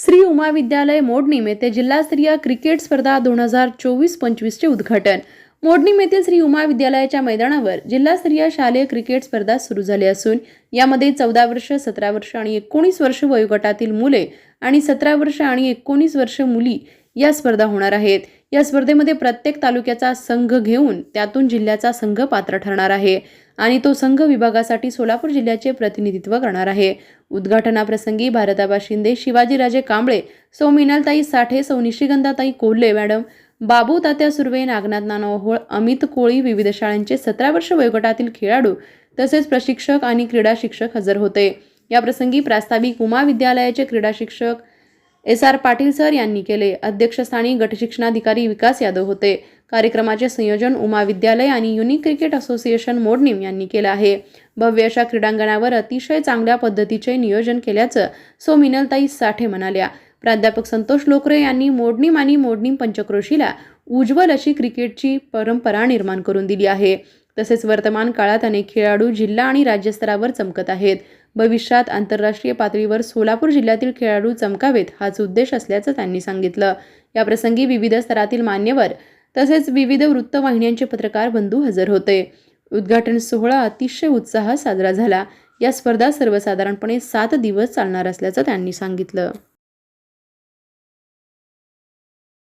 श्री उमा विद्यालय मोडणीम येथे जिल्हास्तरीय क्रिकेट स्पर्धा दोन हजार चोवीस पंचवीसचे उद्घाटन. मोडणीम येथील श्री उमा विद्यालयाच्या मैदानावर जिल्हास्तरीय शालेय क्रिकेट स्पर्धा सुरू झाली असून यामध्ये चौदा वर्ष सतरा वर्ष आणि एकोणीस वर्ष वयोगटातील मुले आणि सतरा वर्ष आणि एकोणीस वर्ष मुली या स्पर्धा होणार आहेत. या स्पर्धेमध्ये प्रत्येक तालुक्याचा संघ घेऊन त्यातून जिल्ह्याचा संघ पात्र ठरणार आहे आणि तो संघ विभागासाठी सोलापूर जिल्ह्याचे प्रतिनिधित्व करणार आहे. उद्घाटनाप्रसंगी भारताबा शिंदे शिवाजीराजे कांबळे सौ मिनलताई साठे सौ निशिगंधाताई कोल्हे मॅडम बाबू तात्या सुर्वे नागनाथ नानावहोळ अमित कोळी विविध शाळांचे सतरा वर्ष वयोगटातील खेळाडू तसेच प्रशिक्षक आणि क्रीडा शिक्षक हजर होते. या प्रसंगी प्रास्ताविक उमा विद्यालयाचे क्रीडा शिक्षक एस आर पाटील सर यांनी केले. अध्यक्षस्थानी गटशिक्षणाधिकारी विकास यादव होते. कार्यक्रमाचे संयोजन उमा विद्यालय आणि युनिक क्रिकेट असोसिएशन मोडनीम यांनी केलं आहे. भव्य अशा क्रीडांगणावर अतिशय चांगल्या पद्धतीचे नियोजन केल्याचं सो मिनलताई साठे म्हणाल्या. प्राध्यापक संतोष लोकरे यांनी मोडणीम आणि मोडणीम पंचक्रोशीला उज्ज्वल अशी क्रिकेटची परंपरा निर्माण करून दिली आहे. तसेच वर्तमान काळात अनेक खेळाडू जिल्हा आणि राज्यस्तरावर चमकत आहेत. भविष्यात आंतरराष्ट्रीय पातळीवर सोलापूर जिल्ह्यातील खेळाडू चमकावेत हाच उद्देश असल्याचं त्यांनी सांगितलं. याप्रसंगी विविध स्तरातील मान्यवर तसेच विविध वृत्तवाहिन्यांचे पत्रकार बंधू हजर होते. उद्घाटन सोहळा अतिशय उत्साहात साजरा झाला. या स्पर्धा सर्वसाधारणपणे सात दिवस चालणार असल्याचं त्यांनी सांगितलं.